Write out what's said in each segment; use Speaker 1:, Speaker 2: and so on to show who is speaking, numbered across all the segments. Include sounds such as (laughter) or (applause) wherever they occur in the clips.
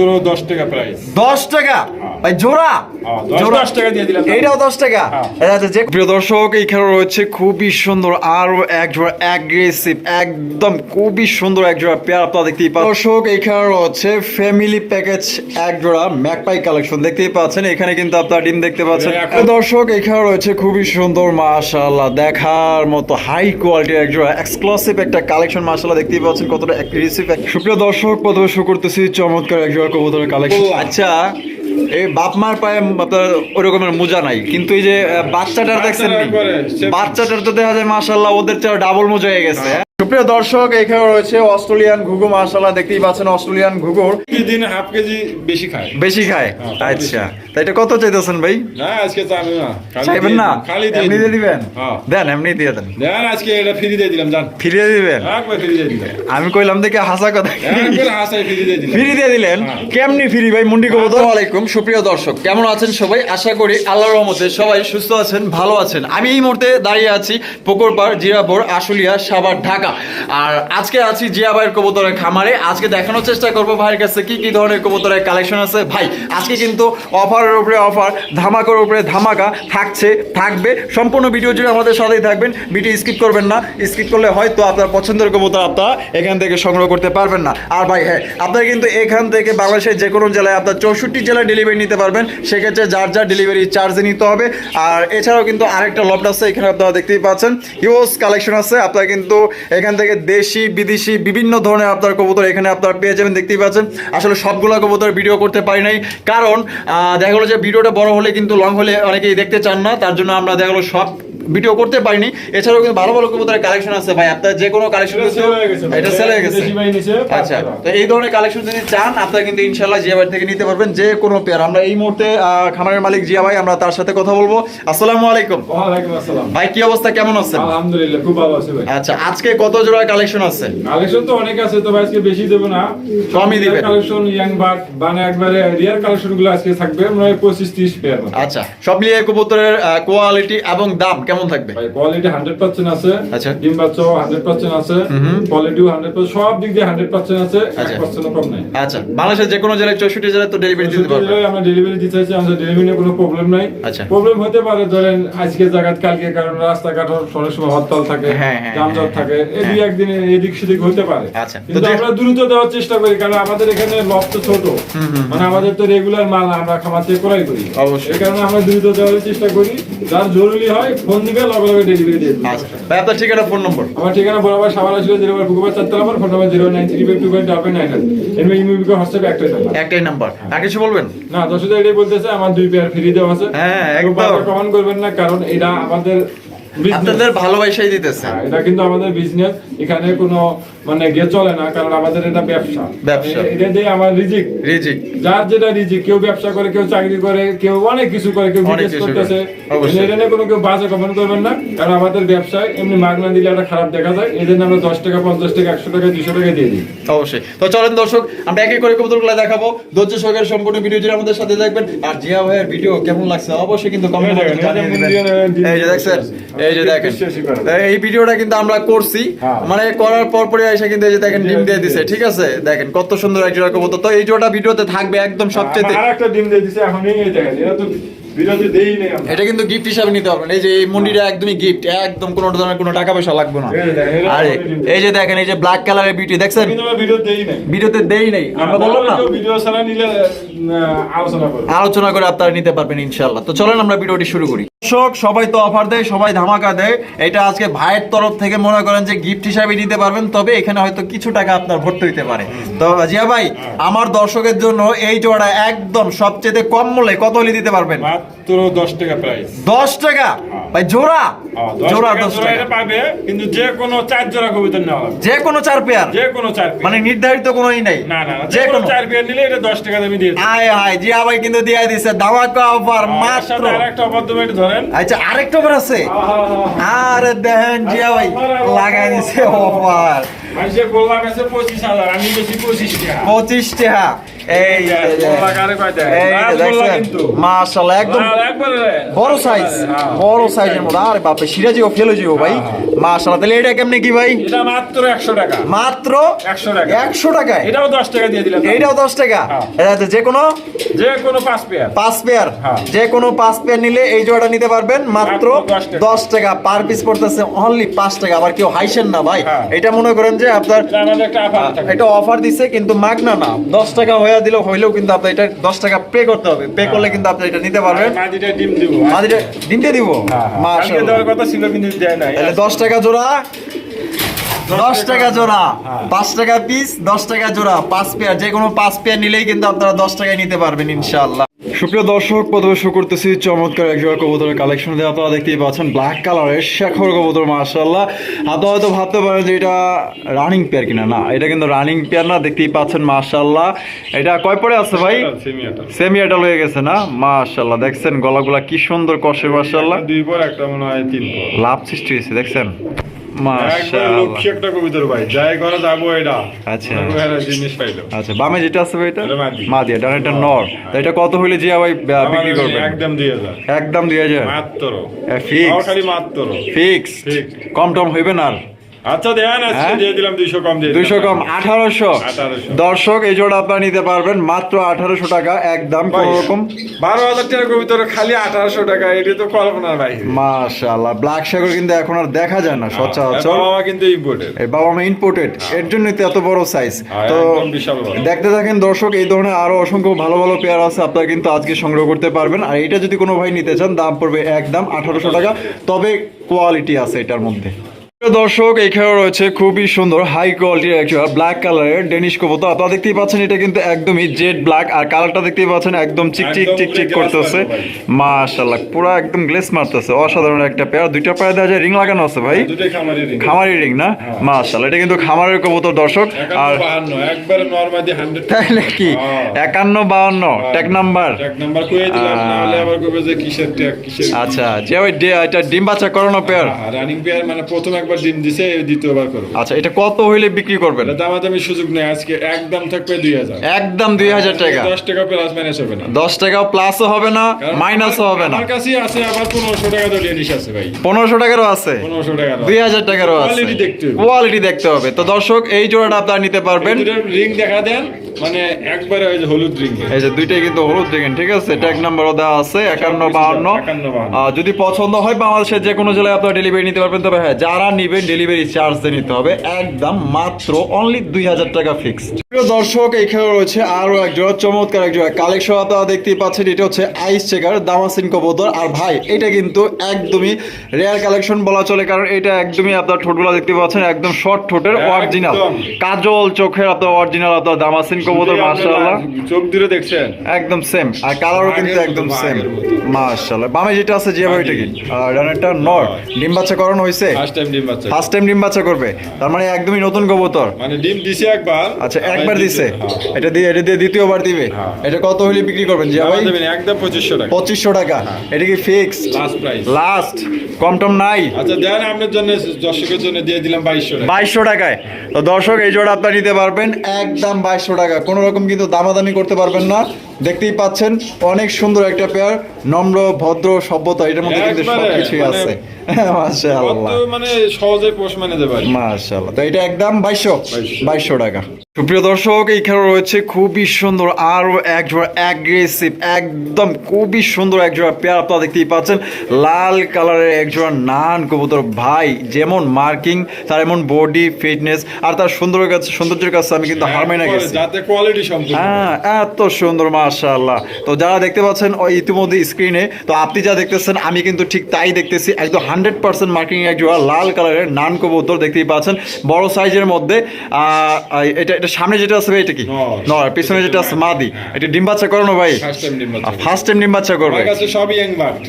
Speaker 1: মাত্র দশ টাকা প্রাইস
Speaker 2: দশ টাকা? ভাই জোড়া?
Speaker 1: হ্যাঁ, দশ-
Speaker 2: জোড়া।
Speaker 1: দশ টাকা দিয়ে দিলাম।
Speaker 2: এইটাও দশ টাকা?
Speaker 1: হ্যাঁ।
Speaker 2: যে প্রিয় দর্শক এইখানে রয়েছে খুবই সুন্দর আরও এক জোড়া অ্যাগ্রেসিভ একদম খুবই সুন্দর এক জোড়া পেয়ার আপনারা দেখতেই পাচ্ছেন। দর্শক এইখানে রয়েছে ফ্যামিলি প্যাকেজ এক জোড়া ম্যাকপাই কালেকশন দেখতেই পাচ্ছেন। এখানে কিন্তু আপনারা ডিম দেখতে পাচ্ছেন। দর্শক এখানে রয়েছে খুবই সুন্দর মাশাআল্লাহ দেখার মতো হাই কোয়ালিটির এক জোড়া এক্সক্লুসিভ একটা কালেকশন মাশাআল্লাহ দেখতেই পাচ্ছেন কতটা অ্যাগ্রেসিভ সুপ্রিয় দর্শক প্রথমে শুরু করতেছি চমৎকার এক জোড়া কবুতরের কালেকশন আচ্ছা এই বাপ মার পায়ে আপনার ওই রকমের মোজা নাই। কিন্তু এই যে বাচ্চাটার দেখছেন বাচ্চাটার তো দেখা যায় মাসাল্লাহ ওদের চেয়ে ডাবল মোজা হয়ে গেছে। সুপ্রিয় দর্শক এখানে রয়েছে অস্ট্রেলিয়ান ঘুঘু মাশাআল্লাহ দেখতেই পাচ্ছেন অস্ট্রেলিয়ান ঘুঘুর।
Speaker 1: দিন হাফ কেজি বেশি খায়।
Speaker 2: বেশি খায়?
Speaker 1: হ্যাঁ,
Speaker 2: আচ্ছা। তা এটা কত চাইতেছেন ভাই?
Speaker 1: না আজকে চাবে না।
Speaker 2: চাইবেন না?
Speaker 1: খালি দিয়ে
Speaker 2: এমনি দিয়ে দিবেন।
Speaker 1: হ্যাঁ।
Speaker 2: দেন এমনি দিয়ে দেন।
Speaker 1: দেন আজকে এটা ফ্রি দিয়ে দিলাম জান
Speaker 2: ফিরিয়ে দিবেন?
Speaker 1: একবার ফ্রি দিয়ে দিলাম।
Speaker 2: আমি কইলাম দেখে হাসা কথা
Speaker 1: একবার হাসাই ফ্রি দিয়ে দিলাম।
Speaker 2: ফ্রি দিয়ে দিলেন?
Speaker 1: হ্যাঁ।
Speaker 2: কেমনি ফ্রি ভাই মুন্ডি কবুতর? আলাইকুম সুপ্রিয় দর্শক কেমন আছেন সবাই? আশা করি আল্লাহর রহমতে সবাই সুস্থ আছেন ভালো আছেন। আমি এই মুহূর্তে দাঁড়িয়ে আছি পুকুরপাড় জিরাবোর আশুলিয়া সাভার ঢাকা। আর আজকে আছি জিয়া ভাইয়ের কবুতরের খামারে। আজকে দেখানোর চেষ্টা করব ভাইয়ের কাছে কি কি ধরনের কবুতরের কালেকশন আছে। ভাই, আজকে কিন্তু অফারের উপরে অফার ধামাকার উপরে ধামাকা থাকছে, থাকবে। সম্পূর্ণ ভিডিও জুড়ে আমাদের সাথেই থাকবেন। ভিডিও স্কিপ করবেন না। স্কিপ করলে হয়তো আপনার পছন্দের কবুতর আপনারা এখান থেকে সংগ্রহ করতে পারবেন না। আর ভাই হ্যাঁ আপনারা কিন্তু এখান থেকে বাংলাদেশের যে কোনো জেলায় আপনার চৌষট্টি জেলায় ডেলিভারি নিতে পারবেন। সেক্ষেত্রে যার যার ডেলিভারি চার্জে নিতে হবে। আর এছাড়াও কিন্তু আরেকটা লফট আছে। এখানে আপনারা দেখতেই পাচ্ছেন। হিউজ কালেকশন আছে। আপনারা কিন্তু এখান থেকে দেশি, বিদেশি, বিভিন্ন ধরনের আপনার কবুতর এখানে আপনারা পেয়ে যাবেন, দেখতেই পাচ্ছেন। আসলে সবগুলো কবুতর ভিডিও করতে পারি নাই। কারণ দেখা গেলো যে ভিডিওটা বড় হলে কিন্তু লং হলে অনেকেই দেখতে চান না, তার জন্য আমরা দেখা গেলো সব ভিডিও করতে পারিনি। এছাড়াও কিন্তু ভালো ভালো কবুতরের কালেকশন আছে ভাই। আপনার যে কোনো কালেকশন
Speaker 1: এটা
Speaker 2: সেল হয়ে গেছে আচ্ছা তো এই ধরনের কালেকশন যদি চান আপনারা কিন্তু ইনশাল্লাহ জিয়া ভাই থেকে নিতে পারবেন যে কোনো পেয়ার আমরা এই মুহূর্তে খামারের মালিক জিয়া ভাই আমরা তার সাথে কথা বলব। আসসালামু আলাইকুম। ভাই কি অবস্থা? কেমন আছেন?
Speaker 1: আলহামদুলিল্লাহ খুব ভালো আছে ভাই।
Speaker 2: আচ্ছা আজকে কত জোড়া কালেকশন আছে?
Speaker 1: কালেকশন তো অনেক আছে তবে আজকে বেশি দেবো না।
Speaker 2: কমই দিবেন।
Speaker 1: কালেকশন ইয়াং বাট মানে একবারে রিয়ার কালেকশনগুলো আজকে থাকবে মানে পঁচিশ ত্রিশ পেয়ার
Speaker 2: আচ্ছা সব মিলিয়ে কবুতরের কোয়ালিটি এবং দাম কেমন থাকবে
Speaker 1: কোয়ালিটি হান্ড্রেড পার্সেন্ট আছে
Speaker 2: আচ্ছা।
Speaker 1: ডিম বাচ্চাও হান্ড্রেড পার্সেন্ট আছে কোয়ালিটিও হান্ড্রেড পার্সেন্ট সব দিক দিয়ে হান্ড্রেড পার্সেন্ট আছে এক
Speaker 2: আচ্ছা।
Speaker 1: পার্সেন্ট কম নাই
Speaker 2: আচ্ছা বাংলাদেশের যে কোনো জেলায় চৌষট্টি জেলায় তো ডেলিভারি দিতে পারবে
Speaker 1: আমরা ডেলিভারি দিতে চাইছি আমাদের ডেলিভারি নিয়ে কোনো প্রবলেম নাই
Speaker 2: আচ্ছা।
Speaker 1: প্রবলেম হতে পারে ধরেন আজকে জায়গা কালকে কারণ রাস্তাঘাট অনেক সময় হরতাল থাকে
Speaker 2: হ্যাঁ, হ্যাঁ,
Speaker 1: যানজট
Speaker 2: হ্যাঁ,
Speaker 1: থাকে এই দুই। একদিনে এদিক সেদিক হতে পারে
Speaker 2: আচ্ছা।
Speaker 1: কিন্তু আমরা দ্রুত দেওয়ার চেষ্টা করি কারণ আমাদের এখানে লব তো ছোট মানে আমাদের তো রেগুলার মাল আমরা খামার থেকে ক্রয় করি
Speaker 2: অবশ্যই।
Speaker 1: এই কারণে আমরা দ্রুত দেওয়ার চেষ্টা করি যার জরুরি হয় ফোন দিবে লগে লগে ডেলিভারি দিয়ে দিবে।
Speaker 2: আচ্ছা। ভাই আপনার ঠিকানা ফোন নম্বর
Speaker 1: আমার ঠিকানা বরাবর সামাল ছিল জিরো পুকুর চারতলা আমার phone number zero nine three five two five double nine এমনি ইমুবিকে হোয়াটসঅ্যাপে একটাই নাম্বার
Speaker 2: একটাই নাম্বার আর কিছু বলবেন?
Speaker 1: না দশ হাজার এটাই বলতেছে আমার দুই পেয়ার ফ্রি দেওয়া আছে।
Speaker 2: হ্যাঁ, একবার
Speaker 1: কমেন্ট করবেন না কারণ এটা আমাদের
Speaker 2: আপনাদের ভালোবাসাই দিতেছে।
Speaker 1: হ্যাঁ, এটা কিন্তু আমাদের বিজনেস এখানে কোনো মানে গে চলে না কারণ আমাদের এটা ব্যবসা।
Speaker 2: ব্যবসা।
Speaker 1: এটা দিয়ে আমার রিজিক।
Speaker 2: রিজিক।
Speaker 1: যার যেটা রিজিক কেউ ব্যবসা করে কেউ চাকরি করে কেউ অনেক কিছু করে কেউ বিজনেস করতেছে। এটা নিয়ে কোনো কেউ বাজে কমেন্ট করবেন না কারণ আমাদের ব্যবসায় এমনি মাগনা দিলে একটা খারাপ দেখা যায়। এই জন্য আমরা দশ টাকা পঞ্চাশ টাকা একশো টাকা দুশো টাকা দিয়ে দিই।
Speaker 2: অবশ্যই। তো চলেন দর্শক আমরা একে করে কবুতরগুলো দেখাবো। ধৈর্য সহকারে সম্পূর্ণ ভিডিও জুড়ে আমাদের সাথে দেখবেন। আর জিয়া ভাইয়ের ভিডিও কেমন লাগছে অবশ্যই কিন্তু কমেন্ট
Speaker 1: এই
Speaker 2: জানিয়ে দিবেন। এই যে দেখছেন এই যে দেখেন। এই ভিডিওটা কিন্তু আমরা করছি।
Speaker 1: হ্যাঁ।
Speaker 2: মানে করার পর পরে এসে কিন্তু এই যে দেখেন ডিম দিয়ে দিছে ঠিক আছে? দেখেন কত সুন্দর এক জোড়া কবুতর তো এই জোড়া ভিডিওতে থাকবে একদম সবচেয়ে
Speaker 1: আর একটা ডিম দিয়ে দিছে এখন এই দেখেন এটা তো
Speaker 2: এটা কিন্তু গিফট হিসাবে নিতে পারবেন। এই যে এই মুন্ডিটা একদমই গিফট একদম কোনো ধরনের কোনো টাকা পয়সা লাগবে না। আরে এই যে দেখেন এই যে ব্ল্যাক কালারের বিউটি দেখছেন?
Speaker 1: কিন্তু আমরা ভিডিও দেই নাই।
Speaker 2: আমরা বললাম না?
Speaker 1: আলোচনা
Speaker 2: করে আপনারা নিতে পারবেন ইনশাল্লাহ তো চলেন আমরা ভিডিওটি শুরু করি। দর্শক, সবাই তো অফার দেয়, সবাই ধামাকা দেয়। এটা আজকে ভাইয়ের তরফ থেকে মনে করেন যে গিফট হিসাবে নিতে পারবেন, তবে এখানে হয়তো কিছু টাকা আপনার ভর্তি হইতে পারে। তো জিয়া ভাই, আমার দর্শকের জন্য এই জোড়া একদম সবচেয়ে কম মূল্যে কত হলে দিতে পারবেন?
Speaker 1: মাত্র দশ টাকা প্রাইস
Speaker 2: দশ টাকা? ভাই জোড়া? জোড়া দশ টাকা।
Speaker 1: এটা পাবে কিন্তু যে কোনো চার জোড়া কবিতা নেওয়া হবে
Speaker 2: যে কোনো চার পেয়ার?
Speaker 1: যে কোনো চার
Speaker 2: মানে নির্ধারিত কোনোই নাই?
Speaker 1: না না
Speaker 2: যে কোনো
Speaker 1: চার পেয়ার নিলে এটা দশ টাকা দামি দিয়ে
Speaker 2: আয় হায় জিয়া ভাই কিন্তু দিয়ে দিছে। ধামাকা অফার মাত্র।
Speaker 1: আরেকটা অবাধ্য মেয়ে ধরেন।
Speaker 2: আচ্ছা আরেকটা অফার আছে? আরে দেখেন জিয়া ভাই লাগাই দিছে অফার।
Speaker 1: মানুষের গোল্লা গেছে পঁচিশ হাজার আমি বেশি পঁচিশ টাকা।
Speaker 2: পঁচিশ টাকা। এই একদম। বড় সাইজ
Speaker 1: হ্যাঁ।
Speaker 2: বড় সাইজের মধ্যে আরে বাপরে সিরাজিও ফেলে যাব ভাই। মাশাআল্লাহ তাহলে এটা কেমনে কি ভাই?
Speaker 1: এটা মাত্র একশো টাকা।
Speaker 2: মাত্র
Speaker 1: 100 টাকা।
Speaker 2: একশো টাকায়?
Speaker 1: এটাও দশ টাকা দিয়ে দিলাম।
Speaker 2: এইটাও দশ টাকা?
Speaker 1: হ্যাঁ।
Speaker 2: এটা যে কোনো?
Speaker 1: যে কোনো পাঁচ পেয়ার।
Speaker 2: পাঁচ পেয়ার?
Speaker 1: হ্যাঁ।
Speaker 2: যে কোনো পাঁচ পেয়ার নিলে এই জোড়াটা নিতে পারবেন। মাত্র
Speaker 1: মাত্র 10 টাকা।
Speaker 2: দশ টাকা। পার পিস পড়তেছে অনলি পাঁচ টাকা। আবার কেউ হাইসেন না ভাই। এটা মনে করেন যে আপনার
Speaker 1: এটা অফার
Speaker 2: দিছে কিন্তু মাগনা না। দশ টাকা হয়ে দিলেও হইলেও কিন্তু আপনি এটা দশ টাকা পে করতে হবে। পে করলে কিন্তু আপনি এটা নিতে পারবেন।
Speaker 1: মাদিটা ডিম দিব।
Speaker 2: মাদিটা দিনতে দিব?
Speaker 1: হ্যাঁ, হ্যাঁ।
Speaker 2: মাশাআল্লাহ।
Speaker 1: দেওয়ার কথা ছিল কিন্তু দেয় নাই।
Speaker 2: তাহলে দশ টাকা জোড়া। দশ টাকা। জোড়া।
Speaker 1: হ্যাঁ।
Speaker 2: পাঁচ টাকা পিস দশ টাকা জোড়া। পাঁচ পেয়ার যে কোনো পাঁচ পেয়ার নিলেই কিন্তু আপনারা দশ টাকায় নিতে পারবেন ইনশাআল্লাহ। সুপ্রিয় দর্শক প্রথমে শুরু করতেছি চমৎকার এক জোড়া কবুতরের কালেকশন দিয়ে আপনারা দেখতেই পাচ্ছেন ব্ল্যাক কালারের শেখর কবুতর মার্শাল্লাহ আপনারা হয়তো ভাবতে পারেন যে এটা রানিং পেয়ার কিনা। না এটা কিন্তু রানিং পেয়ার না দেখতেই পাচ্ছেন মার্শাল্লাহ এটা কয় পরে আছে ভাই?
Speaker 1: সেমিয়াটা
Speaker 2: সেমি এটা লয়ে গেছে না? মার্শাল্লাহ দেখছেন গলাগুলা কি সুন্দর কষে মার্শাল্লাহ
Speaker 1: দুই পর একটা মনে হয় তিন পর।
Speaker 2: লাভ সৃষ্টি হয়েছে দেখছেন?
Speaker 1: লক্ষ্মী একটা কবিতার ভাই। যাই করে যাব এটা।
Speaker 2: আচ্ছা।
Speaker 1: জিনিস পাইলো।
Speaker 2: আচ্ছা বামে যেটা আছে ভাই এটা?
Speaker 1: এটা মাদি।
Speaker 2: মাদি এটা এটা নর। তো এটা কত হইলে জিয়া ভাই আহ, বিক্রি করবেন
Speaker 1: একদম দিয়ে যায়
Speaker 2: একদম দুই হাজার?
Speaker 1: মাত্র।
Speaker 2: ফিক্স
Speaker 1: খালি মাত্র।
Speaker 2: ফিক্স কম টম হইবে না আর?
Speaker 1: আচ্ছা দেন আজকে
Speaker 2: হ্যাঁ?
Speaker 1: দিয়ে দিলাম দুইশো কম দিয়ে
Speaker 2: দুইশো
Speaker 1: দিলাম।
Speaker 2: কম আঠারোশো।
Speaker 1: 1800
Speaker 2: দর্শক এই জোড়া আপনারা নিতে পারবেন মাত্র আঠারোশো টাকা একদম কোন রকম
Speaker 1: বারো হাজার টাকা খালি আঠারোশো টাকা এটা তো কল্পনার বাইরে।
Speaker 2: মাশাআল্লাহ ব্ল্যাক সাগর কিন্তু এখন আর দেখা যায় না সচরাচর।
Speaker 1: বাবা মা কিন্তু ইম্পোর্টেড
Speaker 2: এই বাবা মা ইম্পোর্টেড এর জন্যই তো এত বড় সাইজ
Speaker 1: হ্যাঁ,
Speaker 2: তো। দেখতে থাকেন দর্শক এই ধরনের আরও অসংখ্য ভালো ভালো পেয়ার আছে আপনারা কিন্তু আজকে সংগ্রহ করতে পারবেন। আর এটা যদি কোনো ভাই নিতে চান দাম পড়বে একদম আঠারোশো টাকা। তবে কোয়ালিটি আছে এটার মধ্যে। দর্শক এখানে রয়েছে খুবই সুন্দর হাই কোয়ালিটির একটা ব্ল্যাক কালারের ডেনিশ কবুতর। আপনারা দেখতেই পাচ্ছেন এটা কিন্তু একদমই জেড ব্ল্যাক আর কালারটা দেখতেই পাচ্ছেন একদম চিক চিক
Speaker 1: একদম
Speaker 2: চিক চিক করতেছে। মাশাআল্লাহ পুরো একদম গ্লেস মারতেছে। অসাধারণ একটা পেয়ার দুইটা পায়ে দেওয়া যায় রিং লাগানো আছে ভাই?
Speaker 1: দুটোই খামারি
Speaker 2: রিং না? মাশাআল্লাহ এটা কিন্তু খামারের কবুতর দর্শক আর
Speaker 1: বাহান্ন,
Speaker 2: তাহলে কি?
Speaker 1: হ্যাঁ।
Speaker 2: একান্ন বাউন্ন টেক নাম্বার
Speaker 1: এক নাম্বার কয়ে দিলাম না হলে আবার কবে যে কিসের ট্যাগ কিসের
Speaker 2: আচ্ছা যে ওই এটা ডিম বাচ্চা করানো পেয়ার
Speaker 1: রানিং পেয়ার মানে প্রথম একবার ডিম দিছে দ্বিতীয়বার করব।
Speaker 2: আচ্ছা এটা কত হইলে বিক্রি করবেন?
Speaker 1: দামাদামি সুযোগ নেই আজকে একদম থাকবে দুই হাজার।
Speaker 2: একদম দুই হাজার টাকা।
Speaker 1: দশ টাকা প্লাস মাইনাস হবে না।
Speaker 2: দশ টাকাও প্লাসও হবে না মাইনাসও হবে না।
Speaker 1: আমার কাছেই আছে আবার পনেরোশো টাকা জিনিস আছে ভাই।
Speaker 2: পনেরোশো টাকারও আছে।
Speaker 1: পনেরোশো টাকা
Speaker 2: দুই হাজার টাকারও আছে।
Speaker 1: Quality দেখতে হবে।
Speaker 2: কোয়ালিটি দেখতে হবে। তো দর্শক এই জোড়াটা আপনারা নিতে পারবেন।
Speaker 1: রিং দেখা দেন। মানে একবারে ওই যে হলুদ
Speaker 2: এই যে দুইটাই কিন্তু হলুদ ঠিক আছে? ট্যাগ নাম্বারও দেওয়া আছে একান্ন বাহান্ন। যদি পছন্দ হয় বাংলাদেশের যে কোনো জেলায় আপনারা ডেলিভারি নিতে পারবেন তবে হ্যাঁ যারা নিবেন ডেলিভারি চার্জ দিয়ে নিতে হবে একদম মাত্র অনলি দুই হাজার টাকা ফিক্স প্রিয় দর্শক এখানে রয়েছে আরও এক জোড়া চমৎকার এক জোড়া কালেকশন আপনারা দেখতেই পাচ্ছেন এটা হচ্ছে আইস চেকার দামাসিন কবুতর আর ভাই এটা কিন্তু একদমই রেয়ার কালেকশন বলা চলে কারণ এটা একদমই আপনার ঠোঁটগুলো দেখতে পাচ্ছেন একদম শর্ট ঠোঁটের। অরিজিনাল কাজল চোখের আপনার অরিজিনাল আপনার দামাসিন কবুতর মাশাআল্লাহ।
Speaker 1: চোখ দূরে দেখছেন।
Speaker 2: একদম সেম আর কালারও কিন্তু একদম সেম মাশাআল্লাহ। বামে যেটা আছে জিয়া ভাই এটা কি নর ডিম বাচ্চা করানো হয়েছে
Speaker 1: ফার্স্ট টাইম ডিম বাচ্চা।
Speaker 2: ফার্স্ট টাইম ডিম বাচ্চা করবে। তার মানে একদমই নতুন কবুতর।
Speaker 1: মানে ডিম দিছে একবার।
Speaker 2: আচ্ছা একবার দিছে।
Speaker 1: হ্যাঁ।
Speaker 2: এটা দিয়ে এটা দিয়ে দ্বিতীয়বার দিবে।
Speaker 1: হ্যাঁ।
Speaker 2: এটা কত হলে বিক্রি করবেন? জিয়া ভাই?
Speaker 1: দাম একদম পঁচিশশো টাকা।
Speaker 2: পঁচিশশো টাকা। এটা কি ফিক্সড
Speaker 1: লাস্ট প্রাইস
Speaker 2: লাস্ট কম টম নাই।
Speaker 1: আচ্ছা দেন আপনার জন্য দর্শকের জন্য দিয়ে দিলাম বাইশশো টাকা।
Speaker 2: বাইশশো টাকায়। তো দর্শক এই জোড়া আপনারা নিতে পারবেন। একদম বাইশশো টাকা কোনো রকম কিন্তু দামাদামি করতে পারবেন না। দেখতেই পাচ্ছেন অনেক সুন্দর একটা পেয়ার নম্র ভদ্র সভ্যতা এটার মধ্যে কিন্তু সবকিছুই
Speaker 1: মানে
Speaker 2: আছে। (laughs) মাশাআল্লাহ।
Speaker 1: মানে সহজে পোষ মানে দেবে
Speaker 2: মাশাআল্লাহ। তো এটা একদম বাইশশো
Speaker 1: 2200
Speaker 2: বাইশশো টাকা। সুপ্রিয় দর্শক এইখানে রয়েছে খুবই সুন্দর আরও এক জোড়া অ্যাগ্রেসিভ একদম খুবই সুন্দর এক জোড়া পেয়ার আপনারা দেখতেই পাচ্ছেন। লাল কালারের এক জোড়া নান কবুতর ভাই যেমন মার্কিং তার এমন বডি ফিটনেস আর তার সুন্দর কাছে সৌন্দর্যের কাছে আমি কিন্তু হার মেনে গেছি। হ্যাঁ এত সুন্দর মাশাআল্লাহ। তো যারা দেখতে পাচ্ছেন ওই ইতিমধ্যে স্ক্রিনে তো আপনি যা দেখতেছেন আমি কিন্তু ঠিক তাই দেখতেছি। একদম হান্ড্রেড পার্সেন্ট মার্কিং এক জোড়া লাল কালারের নান কবুতর দেখতেই পাচ্ছেন। বড় সাইজের মধ্যে আহ, এটা এটা সামনে যেটা আছে ভাই এটা কি?
Speaker 1: নর।
Speaker 2: পিছনে যেটা আছে মাদি। এটা ডিম বাচ্চা করো না ভাই।
Speaker 1: ফার্স্ট টাইম ডিম বাচ্চা
Speaker 2: করবে।
Speaker 1: আমার কাছে সবই ইয়াং বার্ড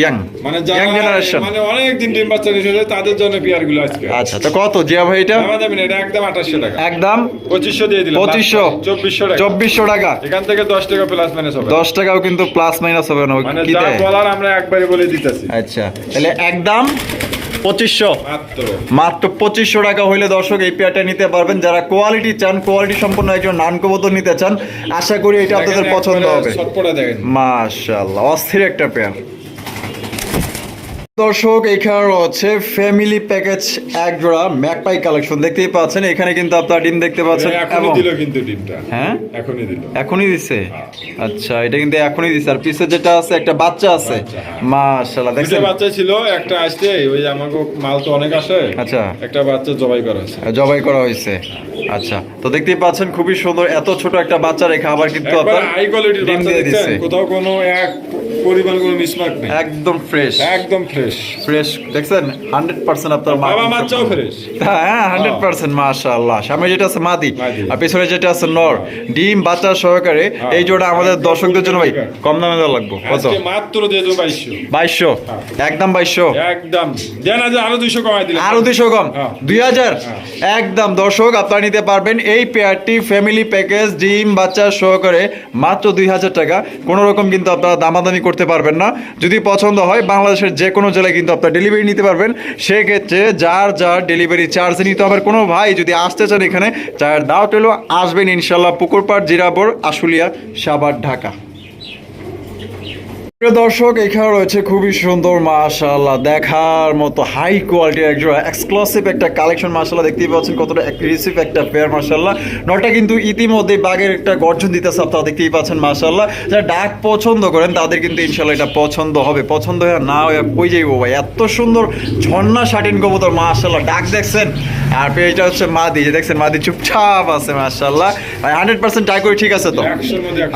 Speaker 2: ইয়াং
Speaker 1: মানে
Speaker 2: ইয়াং জেনারেশন
Speaker 1: মানে অনেক দিন ডিম বাচ্চা নিয়েছে তাদের জন্য পিয়ারগুলো আজকে।
Speaker 2: আচ্ছা তো কত জিয়া ভাই এটা?
Speaker 1: দাম দেবেন এটা একদম আঠাশশো টাকা।
Speaker 2: একদম?
Speaker 1: পঁচিশশো দিয়ে দিলাম
Speaker 2: পঁচিশশো।
Speaker 1: চব্বিশশো টাকা।
Speaker 2: চব্বিশশো টাকা।
Speaker 1: এখান থেকে দশ টাকা প্লাস মাইনাস হবে।
Speaker 2: দশ টাকাও কিন্তু প্লাস মাইনাস হবে না
Speaker 1: মানে যা বলার আমরা একবারে বলে দিতেছি।
Speaker 2: আচ্ছা তাহলে একদম পঁচিশশো।
Speaker 1: মাত্র।
Speaker 2: পঁচিশশো টাকা হইলে দর্শক এই পেয়ারটা নিতে পারবেন। যারা কোয়ালিটি চান কোয়ালিটি সম্পন্ন একজন নানকো বোতল নিতে চান আশা করি এটা আপনাদের পছন্দ হবে।
Speaker 1: ছটপটা
Speaker 2: অস্থির একটা পেয়ার দর্শক এখানে রয়েছে ফ্যামিলি প্যাকেজ এক জোড়া ম্যাকপাই কালেকশন দেখতেই পাচ্ছেন এখানে কিন্তু আপনার ডিম দেখতে পাচ্ছেন
Speaker 1: এখনই দিল কিন্তু ডিমটা।
Speaker 2: হ্যাঁ?
Speaker 1: এখনই দিল।
Speaker 2: এখনই দিছে? আচ্ছা এটা কিন্তু এখনই দিছে। আর পিছে যেটা আছে একটা বাচ্চা আছে।
Speaker 1: হ্যাঁ।
Speaker 2: মাশাআল্লাহ দেখছেন?
Speaker 1: বাচ্চা ছিল একটা আসছে ওই যে আমাকে মাল তো অনেক আসে।
Speaker 2: আচ্ছা।
Speaker 1: একটা বাচ্চা জবাই করা আছে
Speaker 2: জবাই করা হয়েছে। আচ্ছা তো দেখতেই পাচ্ছেন খুবই সুন্দর এত ছোট একটা বাচ্চা রেখে আবার কিন্তু আপনার
Speaker 1: হাই কোয়ালিটির
Speaker 2: ডিম
Speaker 1: বাচ্চা
Speaker 2: দিয়ে দিচ্ছে
Speaker 1: কোথাও কোনো এক পরিমাণ কোনো মিসমার্ক নেই।
Speaker 2: একদম ফ্রেশ
Speaker 1: একদম ফ্রেশ
Speaker 2: ফ্রেশ দেখছেন? হান্ড্রেড পার্সেন্ট আপনার
Speaker 1: বাবা ফ্রেশ
Speaker 2: হ্যাঁ হান্ড্রেড পার্সেন্ট মাশাআল্লাহ। সামনে যেটা আছে মাদি। আর পেছনে যেটা আছে নর। ডিম বাচ্চা সহকারে
Speaker 1: হ্যাঁ।
Speaker 2: এই জোড়া আমাদের দর্শকদের জন্য ভাই কম দামে দেওয়া লাগবে। কত?
Speaker 1: মাত্র দিয়ে দেবো বাইশশো।
Speaker 2: বাইশশো? একদম বাইশশো?
Speaker 1: একদম। দেন আজ আরও দুইশো কমাই দিলে
Speaker 2: আরও দুশো কম?
Speaker 1: হ্যাঁ।
Speaker 2: দুই হাজার একদম। দর্শক আপনারা নিতে পারবেন এই পেয়ারটি ফ্যামিলি প্যাকেজ ডিম বাচ্চা সহকারে মাত্র দুই হাজার টাকা। কোনো রকম কিন্তু আপনারা দামাদামি করতে পারবেন না। যদি পছন্দ হয়, বাংলাদেশের যে কোনো জেলায় কিন্তু আপনার ডেলিভারি নিতে পারবেন। সেক্ষেত্রে যার যার ডেলিভারি চার্জ নিতে হবে। কোনো ভাই যদি আসতে চান এখানে চায়ের দাওয়াত হলো, আসবেন ইনশাল্লাহ পুকুরপাড় জিরাবর আশুলিয়া সাবার ঢাকা। দর্শক এখানে রয়েছে খুবই সুন্দর মাশাআল্লাহ দেখার মতো হাই কোয়ালিটির একজন এক্সক্লুসিভ একটা কালেকশন মাশাআল্লাহ দেখতেই পাচ্ছেন কতটা অ্যাগ্রেসিভ একটা পেয়ার মাশাআল্লাহ। নটা কিন্তু ইতিমধ্যে বাঘের একটা গর্জন দিতেছে আপনারা দেখতেই পাচ্ছেন মাশাআল্লাহ। যারা ডাক পছন্দ করেন তাদের কিন্তু ইনশাআল্লাহ এটা পছন্দ হবে। পছন্দ হয়ে না হয়ে কই যাইবো ভাই? এত সুন্দর ঝর্ণা শাটিন কবুতর মাশাআল্লাহ ডাক দেখছেন। আর এটা হচ্ছে মাদি যে দেখছেন মাদি চুপচাপ আছে মাশাআল্লাহ। ভাই হান্ড্রেড পার্সেন্ট ট্রাই করে ঠিক আছে তো?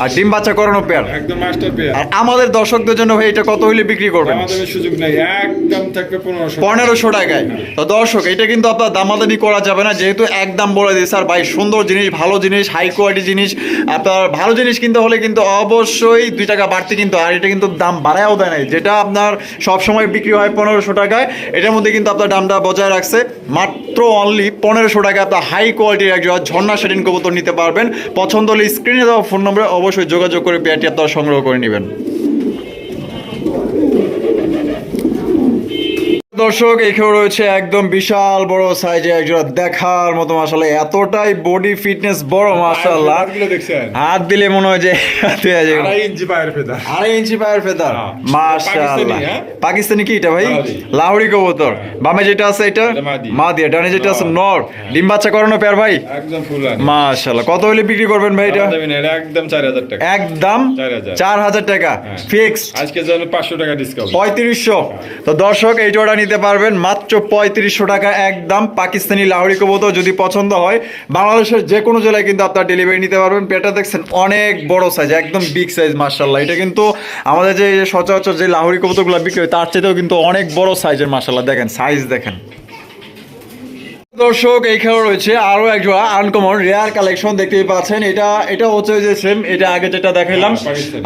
Speaker 2: আর ডিম বাচ্চা করানো পেয়ার
Speaker 1: একদম মাস্টার পেয়ার
Speaker 2: আর আমাদের দর্শকদের জন্য ভাই এটা কত হইলে বিক্রি করবেন?
Speaker 1: আমাদের সুযোগ নেই একদম থাকবে পনেরোশো
Speaker 2: টাকায়। তো দর্শক এটা কিন্তু আপনার দামাদামি করা যাবে না যেহেতু একদম বলে দিয়েছে। আর ভাই সুন্দর জিনিস ভালো জিনিস হাই কোয়ালিটি জিনিস আপনার ভালো জিনিস কিনতে হলে কিন্তু অবশ্যই দুই টাকা বাড়তি কিন্তু আর এটা কিন্তু দাম বাড়ায়ও দেয় নাই। যেটা আপনার সবসময় বিক্রি হয় পনেরোশো টাকায় এটার মধ্যে কিন্তু আপনার দামটা বজায় রাখছে। মাত্র অনলি পনেরোশো টাকায় আপনার হাই কোয়ালিটির একজন ঝর্ণা সেটিন কবুতর নিতে পারবেন। পছন্দ হলে স্ক্রিনে দেওয়া ফোন নম্বরে অবশ্যই যোগাযোগ করে পেয়ারটি আপনারা সংগ্রহ করে নেবেন। দর্শক এখানে রয়েছে একদম বিশাল বড় সাইজে একজোড়া দেখার মতো মাসাল্লাহ এতটাই বডি ফিটনেস বড় মাসাল্লাহ হাত দিলে মনে হয় যে
Speaker 1: আড়াই ইঞ্চি পায়ের
Speaker 2: আড়াই ইঞ্চি পায়ের ফেদার।
Speaker 1: হ্যাঁ।
Speaker 2: মাশাআল্লাহ।
Speaker 1: পাকিস্তানি, হ্যাঁ?
Speaker 2: কি এটা ভাই?
Speaker 1: লাহোরি।
Speaker 2: কবুতর। বামে যেটা আছে এটা?
Speaker 1: মাদি।
Speaker 2: মাদি। ডানে যেটা আছে
Speaker 1: নর।
Speaker 2: নর। ডিম বাচ্চা করানো পেয়ার ভাই?
Speaker 1: একদম ফুল
Speaker 2: মাশাআল্লাহ। কত হলে বিক্রি করবেন ভাই এটা?
Speaker 1: একদম চার হাজার টাকা।
Speaker 2: একদম
Speaker 1: 4,000
Speaker 2: চার হাজার টাকা।
Speaker 1: হ্যাঁ।
Speaker 2: ফিক্সড
Speaker 1: আজকে জন্য পাঁচশো টাকা ডিসকাউন্ট
Speaker 2: পঁয়ত্রিশশো। তো দর্শক এই জোড়া নিতে পারবেন মাত্র পঁয়ত্রিশশো টাকা একদম পাকিস্তানি লাহরি কবুতর যদি পছন্দ হয়। বাংলাদেশের যে কোনো জেলায় কিন্তু আপনার ডেলিভারি নিতে পারবেন। পেটা দেখছেন অনেক বড় সাইজ একদম বিগ সাইজ মার্শাল্লাহ এটা কিন্তু আমাদের যে সচরাচর যে লাহরি কবুতরগুলো বিক্রি হয়, তার চাইতেও কিন্তু অনেক বড় সাইজের মার্শাল্লাহ দেখেন সাইজ দেখেন। দর্শক এইখানে রয়েছে। আরও এক জোড়া আনকমন রেয়ার কালেকশন দেখতেই পাচ্ছেন। এটা এটা হচ্ছে যে সেম এটা আগে যেটা দেখাইলাম।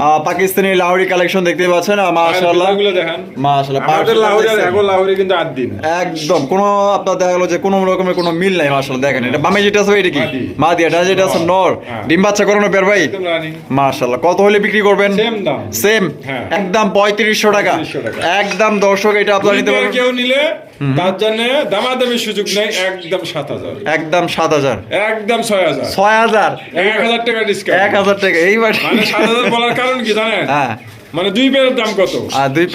Speaker 1: হ্যাঁ, পাকিস্তানি।
Speaker 2: লাহড়ি কালেকশন দেখতেই পাচ্ছেন। মাশাআল্লাহ।
Speaker 1: দেখান।
Speaker 2: মাশাআল্লাহ
Speaker 1: আমাদের লাহোরি আর এগো লাহোরি কিন্তু আট দিন।
Speaker 2: একদম। কোনো আপনার দেখা গেলো যে কোনো রকমের কোনো মিল নাই মাশাআল্লাহ। দেখেন এটা বামে যেটা আছে এটা কি?
Speaker 1: মাদি।
Speaker 2: মাদি এটা যেটা আছে নর।
Speaker 1: হ্যাঁ।
Speaker 2: ডিম বাচ্চা করানো বের ভাই। মাশাআল্লাহ। কত হলে বিক্রি করবেন?
Speaker 1: সেম দাম।
Speaker 2: সেম
Speaker 1: হ্যাঁ।
Speaker 2: একদম পঁয়ত্রিশশো টাকা।
Speaker 1: 3500 টাকা।
Speaker 2: একদম দর্শক এটা আপনার নিতে পারবেন।
Speaker 1: কেউ নিলে তার জন্য দামাদামি সুযোগ নেই একদম সাত হাজার।
Speaker 2: একদম সাত হাজার।
Speaker 1: একদম ছয় হাজার।
Speaker 2: ছয় হাজার।
Speaker 1: এক হাজার টাকা
Speaker 2: এক হাজার টাকা এইবার
Speaker 1: মানে সাত হাজার বলার কারণ কি জানেন?
Speaker 2: হ্যাঁ।
Speaker 1: মানে দুই পেয়ারের দাম কত?
Speaker 2: দুই